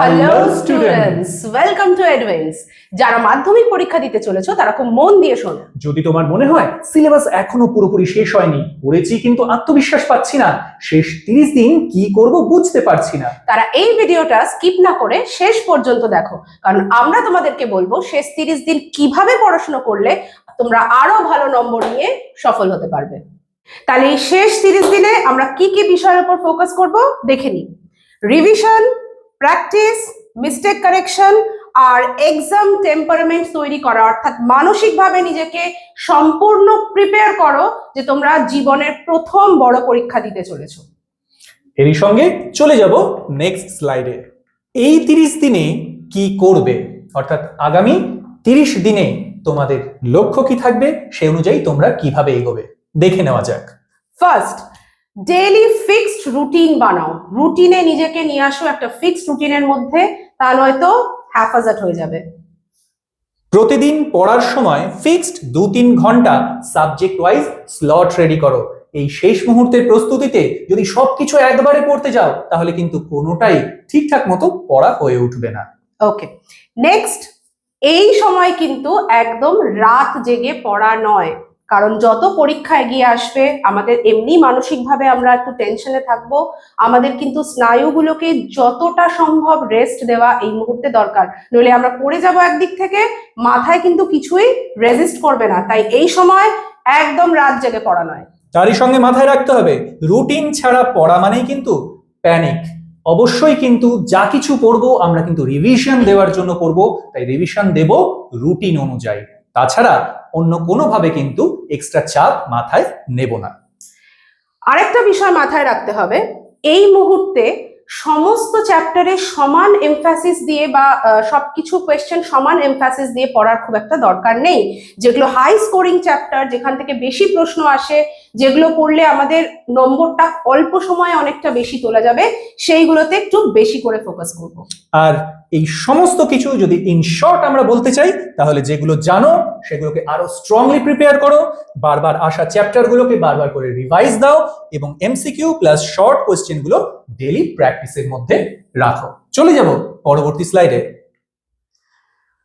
Hello students welcome to advance যারা মাধ্যমিক পরীক্ষা দিতে চলেছো তারা খুব মন দিয়ে শোনো। যদি তোমার মনে হয় সিলেবাস এখনও পুরোপুরি শেষ হয়নি পড়েছি কিন্তু আত্মবিশ্বাস পাচ্ছি না। শেষ তিরিশ দিন কি করব বুঝতে পারছি না। তারা এই ভিডিওটা স্কিপ না করে শেষ পর্যন্ত দেখো। কারণ আমরা তোমাদেরকে বলব শেষ তিরিশ দিন কীভাবে পড়াশোনা করলে তোমরা আরও ভালো নম্বর নিয়ে সফল হতে পারবে। তাহলে এই শেষ তিরিশ দিনে আমরা কি কি বিষয়ের উপর ফোকাস করব? দেখে নিই। রিভিশন প্র্যাকটিস মিস্টেক কারেকশন আর এক্সাম টেম্পারমেন্ট তৈরি করা অর্থাৎ মানসিকভাবে নিজেকে সম্পূর্ণ প্রিপেয়ার করো যে তোমরা জীবনের প্রথম বড় পরীক্ষা দিতে চলেছো। এরই সঙ্গে চলে যাব নেক্সট স্লাইডে এই তিরিশ দিনে কি করবে? অর্থাৎ আগামী তিরিশ দিনে তোমাদের লক্ষ্য কি থাকবে? সে অনুযায়ী তোমরা কীভাবে এগোবে? দেখে নেওয়া যাক। ফার্স্ট ডেইলি ফিক্সড রুটিন বানাও। রুটিনে নিজেকে নিয়ে আসো একটা ফিক্সড রুটিনের মধ্যে তাহলে হয়তো হ্যাফাজাট হয়ে যাবে। প্রতিদিন পড়ার সময় ফিক্সড দু তিন ঘণ্টা সাবজেক্ট ওয়াইজ স্লট রেডি করো। এই শেষ মুহূর্তের প্রস্তুতিতে যদি সবকিছু একবারে পড়তে যাও তাহলে কিন্তু কোনোটাই ঠিকঠাক মতো পড়া হয়ে উঠবে না। ওকে নেক্সট এই সময় কিন্তু একদম রাত জেগে পড়া নয়। কারণ যত পরীক্ষা এগিয়ে আসবে, আমাদের এমনি মানসিকভাবে আমরা একটু টেনশনে থাকব। আমাদের কিন্তু স্নায়ুগুলোকে যতটা সম্ভব রেস্ট দেওয়া এই মুহূর্তে দরকার। নইলে আমরা পড়ে যাব একদিক থেকে, মাথায় কিন্তু কিছুই রেজিস্ট করবে না। তাই এই সময় একদম রাত জেগে পড়া নয়। তারই সঙ্গে মাথায় রাখতে হবে রুটিন ছাড়া পড়া মানেই কিন্তু প্যানিক অবশ্যই কিন্তু যা কিছু পড়ব আমরা কিন্তু রিভিশন দেওয়ার জন্য পড়ব। তাই রিভিশন দেব রুটিন অনুযায়ী। তাছাড়া অন্য কোনোভাবে কিন্তু এক্সট্রা চাপ মাথায় নেব না। আরেকটা বিষয় মাথায় রাখতে হবে, এই মুহূর্তে সমস্ত চ্যাপ্টারে সমান এমফাসিস দিয়ে বা সবকিছু কোয়েশ্চেন সমান এমফাসিস দিয়ে পড়ার খুব একটা দরকার নেই। যেগুলো হাই স্কোরিং চ্যাপ্টার যেখান থেকে বেশি প্রশ্ন আসে যেগুলো পড়লে আমাদের নম্বরটা অল্প সময়ে অনেকটা বেশি তোলা যাবে, সেইগুলোতে একটু বেশি করে ফোকাস করব। আর এই সমস্ত কিছু যদি ইন শর্ট আমরা বলতে চাই, তাহলে যেগুলো জানো, সেগুলোকে আরও স্ট্রংলি প্রিপেয়ার করো, বারবার আসা চ্যাপ্টারগুলোকে বারবার করে রিভাইজ দাও এবং এমসিকিউ প্লাস শর্ট কোয়েশ্চেনগুলো ডেলি প্র্যাকটিসের মধ্যে রাখো। চলে যাব পরবর্তী স্লাইডে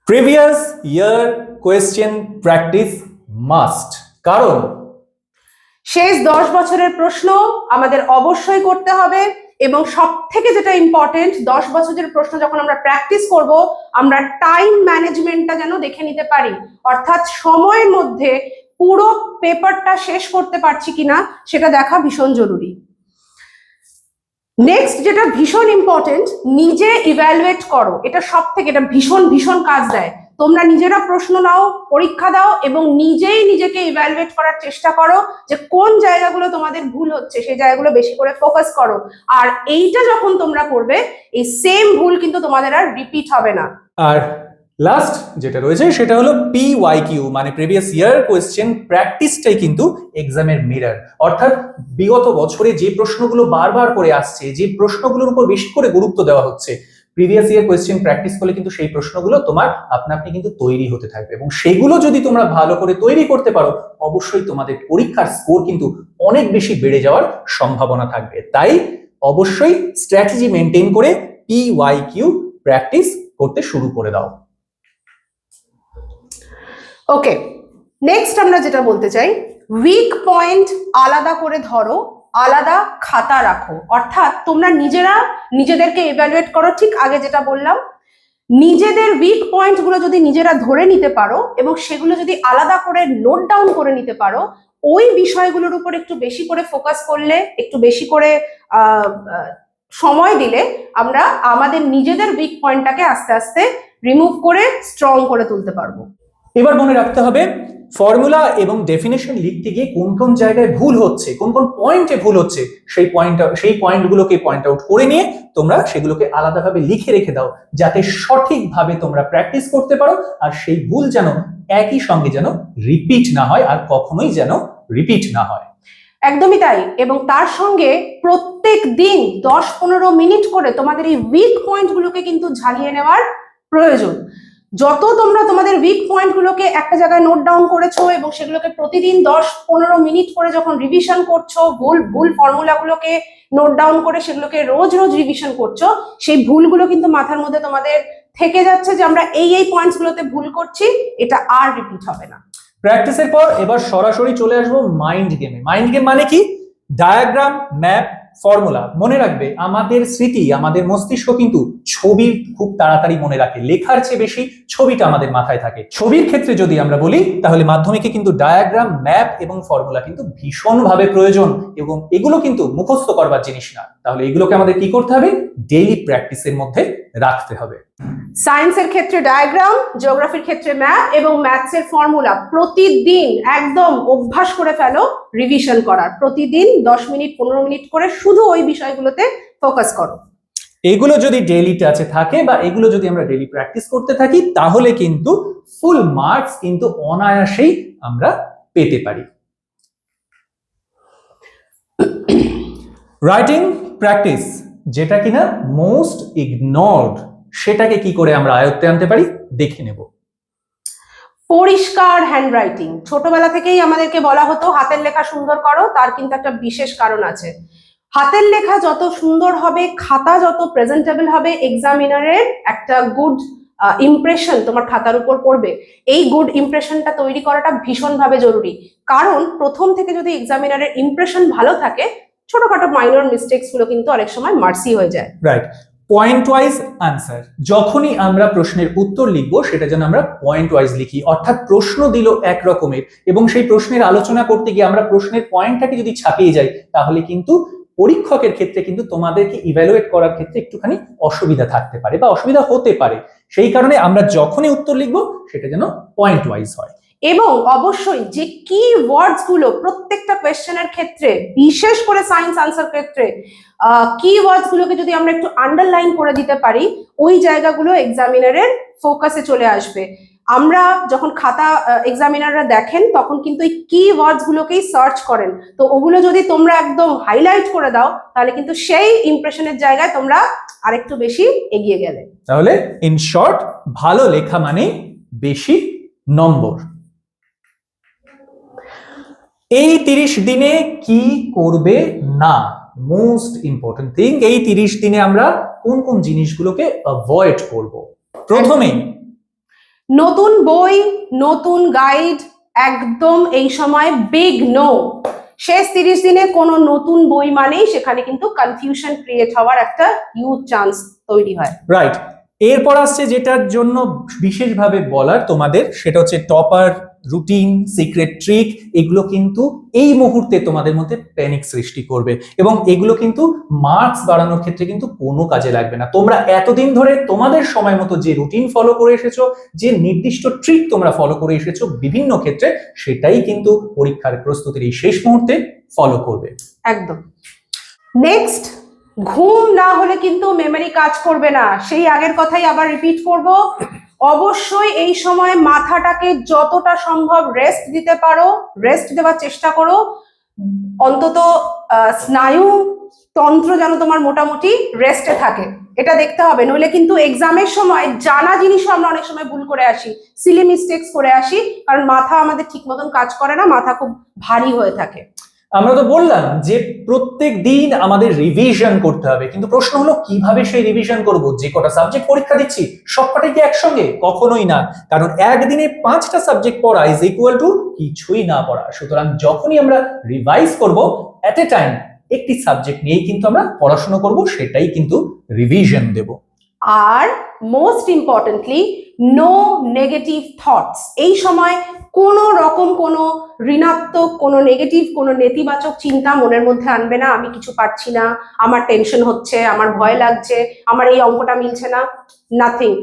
previous year question practice must কারণ শেষ দশ বছরের প্রশ্ন আমাদের অবশ্যই করতে হবে এবং সব থেকে যেটা ইম্পর্টেন্ট দশ বছরের প্রশ্ন যখন আমরা প্র্যাকটিস করব, আমরা টাইম ম্যানেজমেন্টটা যেন দেখে নিতে পারি। অর্থাৎ সময়ের মধ্যে পুরো পেপারটা শেষ করতে পারছি কিনা, সেটা দেখা ভীষণ জরুরি। নেক্সট যেটা ভীষণ ইম্পর্টেন্ট নিজে ইভ্যালুয়েট করো। এটা সব থেকে এটা ভীষণ ভীষণ কাজ দেয়। তোমরা নিজেরা প্রশ্ন নাও, পরীক্ষা দাও এবং নিজেই নিজেকে ইভ্যালুয়েট করার চেষ্টা করো যে কোন জায়গাগুলো তোমাদের ভুল হচ্ছে, সেই জায়গাগুলো বেশি করে ফোকাস করো। আর এইটা যখন তোমরা করবে, এই সেম ভুল কিন্তু তোমাদের আর রিপিট হবে না। আর লাস্ট যেটা রয়েছে, সেটা হলো পি ওয়াই কিউ মানে প্রিভিয়াস ইয়ার কোয়েশ্চেন প্র্যাকটিসটাই কিন্তু এক্সামের মিরার অর্থাৎ বিগত বছরে যে প্রশ্নগুলো বারবার করে আসছে, যে প্রশ্নগুলোর উপর বেশি করে গুরুত্ব দেওয়া হচ্ছে প্রিভিয়াস ইয়ার কোয়েশ্চেন প্র্যাকটিস করলে কিন্তু সেই প্রশ্নগুলো তোমার আপনা আপনি কিন্তু তৈরি হতে থাকবে। এবং সেগুলো যদি তোমরা ভালো করে তৈরি করতে পারো, অবশ্যই তোমাদের পরীক্ষার স্কোর কিন্তু অনেক বেশি বেড়ে যাওয়ার সম্ভাবনা থাকবে। তাই অবশ্যই স্ট্র্যাটেজি মেনটেন করে পি ওয়াই কিউ প্র্যাকটিস করতে শুরু করে দাও। ওকে নেক্সট আমরা যেটা বলতে চাই উইক পয়েন্ট আলাদা করে ধরো আলাদা খাতা রাখো। অর্থাৎ তোমরা নিজেরা নিজেদেরকে এভ্যালুয়েট করো, ঠিক আগে যেটা বললাম। নিজেদের উইক পয়েন্টগুলো যদি নিজেরা ধরে নিতে পারো এবং সেগুলো যদি আলাদা করে নোট ডাউন করে নিতে পারো, ওই বিষয়গুলোর উপর একটু বেশি করে ফোকাস করলে, একটু বেশি করে সময় দিলে আমরা আমাদের নিজেদের উইক পয়েন্টটাকে আস্তে আস্তে রিমুভ করে স্ট্রং করে তুলতে পারব। এবার মনে রাখতে হবে ফর্মুলা এবং ডেফিনেশন লিখতে গিয়ে কোন কোন জায়গায় ভুল হচ্ছে, কোন কোন পয়েন্টে ভুল হচ্ছে, সেই পয়েন্ট সেই পয়েন্টগুলোকে পয়েন্ট আউট করে নিয়ে তোমরা সেগুলোকে আলাদাভাবে লিখে রেখে দাও, যাতে সঠিকভাবে তোমরা প্র্যাকটিস করতে পারো আর সেই ভুল যেন একই সঙ্গে যেন রিপিট না হয় আর কখনোই যেন রিপিট না হয়। একদমই তাই এবং তার সঙ্গে প্রত্যেক দিন দশ পনেরো মিনিট করে তোমাদের এই উইক পয়েন্টগুলোকে কিন্তু ঝালিয়ে নেওয়ার প্রয়োজন। যত তোমরা তোমাদের উইক পয়েন্টগুলোকে একটা জায়গায় নোট ডাউন করেছ এবং সেগুলোকে প্রতিদিন দশ পনেরো মিনিট করে যখন রিভিশন করছ, ভুল ভুল ফর্মুলাগুলোকে নোট ডাউন করে সেগুলোকে রোজ রোজ রিভিশন করছ, সেই ভুলগুলো কিন্তু মাথার মধ্যে তোমাদের থেকে যাচ্ছে যে আমরা এই এই পয়েন্টস গুলোতে ভুল করছি, এটা আর রিপিট হবে না। প্র্যাকটিসের পর এবার সরাসরি চলে আসব মাইন্ড গেমে মাইন্ড গেম মানে কি? ডায়াগ্রাম ম্যাপ ফর্মুলা মনে রাখবে, আমাদের স্মৃতি, আমাদের মস্তিষ্ক কিন্তু ছবি খুব তাড়াতাড়ি মনে রাখে। লেখার চেয়ে বেশি ছবিটা আমাদের মাথায় থাকে। ছবির ক্ষেত্রে যদি আমরা বলি, তাহলে মাধ্যমিকে কিন্তু ডায়াগ্রাম ম্যাপ এবং ফর্মুলা কিন্তু ভীষণভাবে প্রয়োজন এবং এগুলো কিন্তু মুখস্থ করবার জিনিস না। তাহলে এগুলোকে আমাদের কি করতে হবে? ডেইলি প্র্যাকটিসের মধ্যে রাখতে হবে। সায়েন্সের ক্ষেত্রে ডায়াগ্রাম জিওগ্রাফির ক্ষেত্রে ম্যাপ এবং ম্যাথসের ফর্মুলা প্রতিদিন একদম অভ্যাস করে ফেলো রিভিশন করার। প্রতিদিন দশ মিনিট, পনেরো মিনিট করে শুধু ওই বিষয়গুলোতে ফোকাস করো। এগুলো যদি ডেইলি টাচে থাকে বা এগুলো যদি আমরা ডেইলি প্র্যাকটিস করতে থাকি, তাহলে কিন্তু ফুল মার্কস কিন্তু অনায়াসেই আমরা পেতে পারি। রাইটিং প্র্যাকটিস যেটা কিনা মোস্ট ইগনোরড সেটাকে কি করে আমরা আয়ত্তে আনতে পারি? দেখে নেব। পরিষ্কার হ্যান্ডরাইটিং ছোটবেলা থেকেই আমাদেরকে বলা হতো হাতের লেখা সুন্দর করো। তার কিন্তু একটা বিশেষ কারণ আছে। হাতের লেখা যত সুন্দর হবে খাতা যত প্রেজেন্টেবল হবে এক্সামিনারের একটা গুড ইমপ্রেশন তোমার খাতার উপর পড়বে। এই গুড ইমপ্রেশনটা তৈরি করাটা ভীষণভাবে জরুরি। কারণ প্রথম থেকে যদি এক্সামিনারের ইমপ্রেশন ভালো থাকে ছোটখাটো মাইনর মিস্টেক্সগুলো কিন্তু অনেক সময় মার্সি হয়ে যায়। রাইট পয়েন্ট ওয়াইজ আনসার যখনই আমরা প্রশ্নের উত্তর লিখব, সেটা যেন আমরা পয়েন্ট ওয়াইজ লিখি। অর্থাৎ প্রশ্ন দিল এক রকমের, এবং সেই প্রশ্নের আলোচনা করতে গিয়ে আমরা প্রশ্নের পয়েন্টটাকে যদি ছাপিয়ে যাই, তাহলে কিন্তু পরীক্ষকের ক্ষেত্রে কিন্তু তোমাদেরকে ইভ্যালুয়েট করার ক্ষেত্রে একটুখানি অসুবিধা থাকতে পারে বা অসুবিধা হতে পারে। সেই কারণে আমরা যখনই উত্তর লিখব, সেটা যেন পয়েন্ট ওয়াইজ হয়। এবং অবশ্যই যে কি ওয়ার্ডসগুলো প্রত্যেকটা কোয়েশ্চেনের ক্ষেত্রে, বিশেষ করে সায়েন্স আনসার ক্ষেত্রে কি ওয়ার্ডস গুলোকে যদি আমরা একটু আন্ডারলাইন করে দিতে পারি, ওই জায়গাগুলো এক্সামিনারের ফোকাসে চলে আসবে। আমরা যখন খাতা এক্সামিনাররা দেখেন, তখন কিন্তু কি ওয়ার্ডস গুলোকেই সার্চ করেন। তো ওগুলো যদি তোমরা একদম হাইলাইট করে দাও, তাহলে কিন্তু সেই ইমপ্রেশনের জায়গায় তোমরা আরেকটু বেশি এগিয়ে গেলে। তাহলে ইন শর্ট ভালো লেখা মানে বেশি নম্বর। এই তিরিশ দিনে কি করবে না? মোস্ট ইম্পর্টেন্ট থিং এই তিরিশ দিনে আমরা কোন কোন জিনিসগুলোকে অ্যাভয়েড করব? প্রথমেই নতুন বই নতুন গাইড একদম এই সময় বিগ নো শেষ তিরিশ দিনে কোনো নতুন বই মানেই সেখানে কিন্তু কনফিউশন ক্রিয়েট হওয়ার একটা হিউজ চান্স তৈরি হয়। রাইট এরপর আসছে যেটার জন্য বিশেষভাবে বলার তোমাদের সেটা হচ্ছে টপার রুটিন সিক্রেট ট্রিক এগুলো কিন্তু এই মুহূর্তে তোমাদের মধ্যে প্যানিক সৃষ্টি করবে। এবং এগুলো কিন্তু মার্কস বাড়ানোর ক্ষেত্রে কিন্তু কোনো কাজে লাগবে না। তোমরা এতদিন ধরে তোমাদের সময় মতো যে রুটিন ফলো করে এসেছ, যে নির্দিষ্ট ট্রিক তোমরা ফলো করে এসেছ বিভিন্ন ক্ষেত্রে, সেটাই কিন্তু পরীক্ষার প্রস্তুতির এই শেষ মুহূর্তে ফলো করবে। একদম। নেক্সট ঘুম না হলে কিন্তু মেমরি কাজ করবে না। সেই আগের কথাই আবার রিপিট করব। অবশ্যই এই সময় মাথাটাকে যতটা সম্ভব রেস্ট দিতে পারো রেস্ট দেওয়ার চেষ্টা করো। অন্তত স্নায়ু তন্ত্র যেন তোমার মোটামুটি রেস্টে থাকে। এটা দেখতে হবে। নইলে কিন্তু এক্সামের সময় জানা জিনিসও আমরা অনেক সময় ভুল করে আসি। সিলি মিস্টেক্স করে আসি। কারণ মাথা আমাদের ঠিক মতন কাজ করে না, মাথা খুব ভারী হয়ে থাকে। আমরা তো বললাম যে প্রত্যেক দিন আমাদের রিভিশন করতে হবে। কিন্তু প্রশ্ন হলো, কীভাবে সেই রিভিশন করব? যে কটা সাবজেক্ট পরীক্ষা দিচ্ছি, সবকটাই কি একসঙ্গে? কখনোই না। কারণ একদিনে পাঁচটা সাবজেক্ট পড়া ইজ ইকুয়াল টু কিছুই না পড়া। সুতরাং যখনই আমরা রিভাইজ করব অ্যাট এ টাইম একটি সাবজেক্ট নিয়েই কিন্তু আমরা পড়াশোনা করব, সেটাই কিন্তু রিভিশন দেব। আর most importantly no negative thoughts এই সময় কোনো রকম কোনো ঋণাত্মক, কোনো নেগেটিভ কোনো নেতিবাচক চিন্তা মনের মধ্যে আনবে না। আমি কিছু পারছি না, আমার টেনশন হচ্ছে, আমার ভয় লাগছে, আমার এই অঙ্কটা মিলছে না নাথিং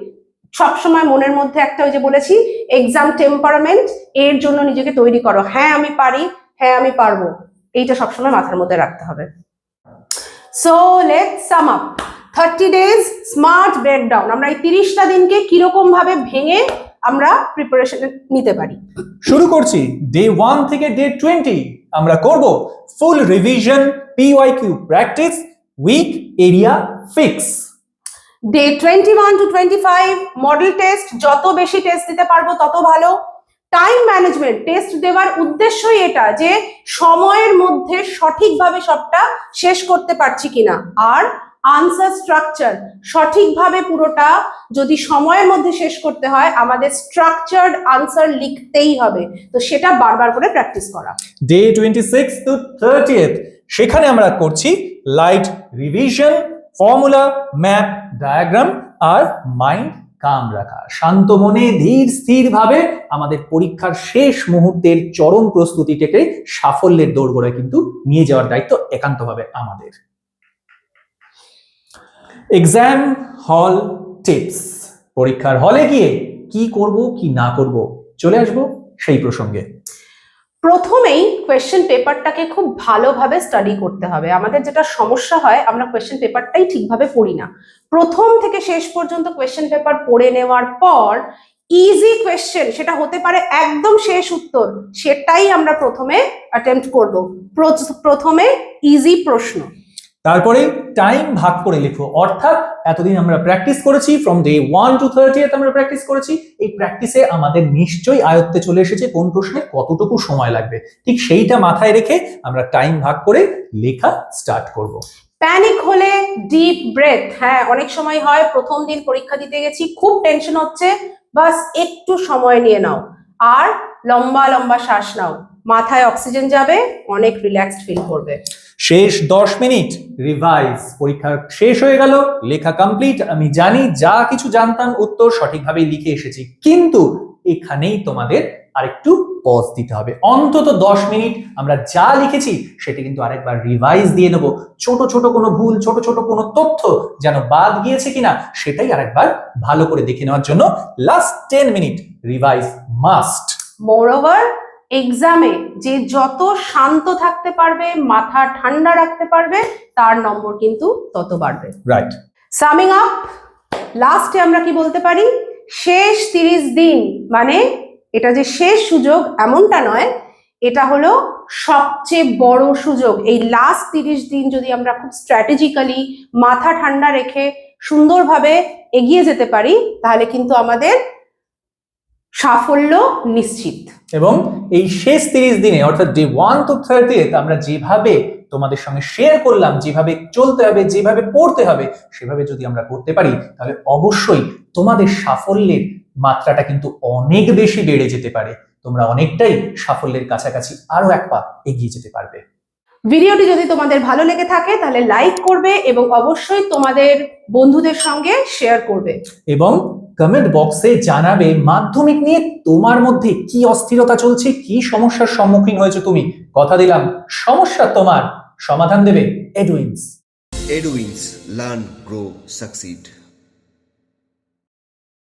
সবসময় মনের মধ্যে একটা ওই যে বলেছি এক্সাম টেম্পারমেন্ট এর জন্য নিজেকে তৈরি করো। হ্যাঁ আমি পারি হ্যাঁ আমি পারব। এইটা সবসময় মাথার মধ্যে রাখতে হবে। So let sum up thirty days smart breakdown আমরা এই তিরিশটা দিনকে কীরকম ভাবে ভেঙে আমরা প্রিপারেশন নিতে পারি? শুরু করছি ডে ওয়ান থেকে ডে টোয়েন্টি আমরা করব full revision P Y Q practice week area fix day twenty one to twenty five model test যত বেশি টেস্ট দিতে পারব তত ভালো। টাইম ম্যানেজমেন্ট টেস্ট দেওয়ার উদ্দেশ্যই এটা যে সময়ের মধ্যে সঠিকভাবে সবটা শেষ করতে পারছি কিনা। আর আনসার স্ট্রাকচার সঠিকভাবে পুরোটা যদি সময়ের মধ্যে শেষ করতে হয়, আমাদের স্ট্রাকচার্ড আনসার লিখতেই হবে। তো সেটা বারবার করে প্র্যাকটিস করা। Day twenty six to thirtieth সেখানে আমরা করছি light revision formula map diagram আর মাইন্ড কাম রাখা। শান্ত মনে, ধীর স্থির ভাবে আমাদের পরীক্ষার শেষ মুহূর্তের চরম প্রস্তুতিটাকে সাফল্যের দৌড়গোড়ায় কিন্তু নিয়ে যাওয়ার দায়িত্ব একান্তভাবে আমাদের। এক্সাম হল টিপস পরীক্ষার হলে গিয়ে কি করব, কি না করব, চলে আসব সেই প্রসঙ্গে। প্রথমেই কোয়েশ্চেন পেপারটাকে খুব ভালোভাবে স্টাডি করতে হবে। আমাদের যেটা সমস্যা হয়, আমরা কোয়েশ্চেন পেপারটাই ঠিকভাবে পড়ি না। প্রথম থেকে শেষ পর্যন্ত কোয়েশ্চেন পেপার পড়ে নেওয়ার পর ইজি কোয়েশ্চেন সেটা হতে পারে একদম শেষ উত্তর, সেটাই আমরা প্রথমে অ্যাটেম্প্ট করব। প্র- প্রথমে ইজি প্রশ্ন। তারপরে টাইম ভাগ করে লিখো। অর্থাৎ এতদিন আমরা প্র্যাকটিস করেছি from day one to thirty আমরা প্র্যাকটিস করেছি। এই প্র্যাকটিসে আমাদের নিশ্চয়ই আয়ত্তে চলে এসেছে কোন প্রশ্নে কতটুকু সময় লাগবে। ঠিক সেইটা মাথায় রেখে আমরা টাইম ভাগ করে লেখা স্টার্ট করব। প্যানিক হলে ডিপ ব্রেথ হ্যাঁ অনেক সময় হয়, প্রথম দিন পরীক্ষা দিতে গেছি, খুব টেনশন হচ্ছে, বাস একটু সময় নিয়ে নাও। আর লম্বা লম্বা শ্বাস নাও। মাথায় অক্সিজেন যাবে, অনেক রিল্যাক্সড ফিল করবে। শেষ দশ মিনিট রিভাইজ পরীক্ষা শেষ হয়ে গেল, লেখা কমপ্লিট আমি জানি যা কিছু জানতাম উত্তর সঠিকভাবেই লিখে এসেছি। কিন্তু এখানেই তোমাদের আরেকটু পজ দিতে হবে। অন্তত দশ মিনিট আমরা যা লিখেছি সেটা কিন্তু আরেকবার রিভাইজ দিয়ে নেব। ছোট ছোট কোনো ভুল, ছোট ছোট কোনো তথ্য যেন বাদ গিয়েছে কিনা সেটাই আরেকবার ভালো করে দেখে নেওয়ার জন্য last ten minute revise must moreover এক্সামে যে যত শান্ত থাকতে পারবে মাথা ঠান্ডা রাখতে পারবে তার নম্বর কিন্তু তত বাড়বে। রাইট সামিং আপ লাস্টে আমরা কি বলতে পারি? শেষ তিরিশ দিন মানে এটা যে শেষ সুযোগ এমনটা নয় এটা হলো সবচেয়ে বড় সুযোগ। এই লাস্ট তিরিশ দিন যদি আমরা খুব স্ট্র্যাটেজিক্যালি মাথা ঠান্ডা রেখে সুন্দরভাবে এগিয়ে যেতে পারি তাহলে কিন্তু আমাদের সাফল্য নিশ্চিত। এবং এই শেষ তিরিশ দিনে অর্থাৎ ডে ওয়ান টু থার্টি আমরা যেভাবে তোমাদের সঙ্গে শেয়ার করলাম যেভাবে চলতে হবে যেভাবে পড়তে হবে সেভাবে যদি আমরা করতে পারি তাহলে অবশ্যই তোমাদের সাফল্যের মাত্রাটা কিন্তু অনেক বেশি বেড়ে যেতে পারে। তোমরা অনেকটাই সাফল্যের কাছাকাছি আরও এক পা এগিয়ে যেতে পারবে। ভিডিওটি যদি তোমাদের ভালো লেগে থাকে তাহলে লাইক করবে এবং অবশ্যই তোমাদের বন্ধুদের সঙ্গে শেয়ার করবে। এবং কমেন্ট বক্সে জানাবে মাধ্যমিক নিয়ে তোমার মধ্যে কি অস্থিরতা চলছে, কি সমস্যার সম্মুখীন হয়েছে তুমি? কথা দিলাম, সমস্যা তোমার। সমাধান দেবে এডুইন্স এডুইন্স লার্ন গ্রো Succeed.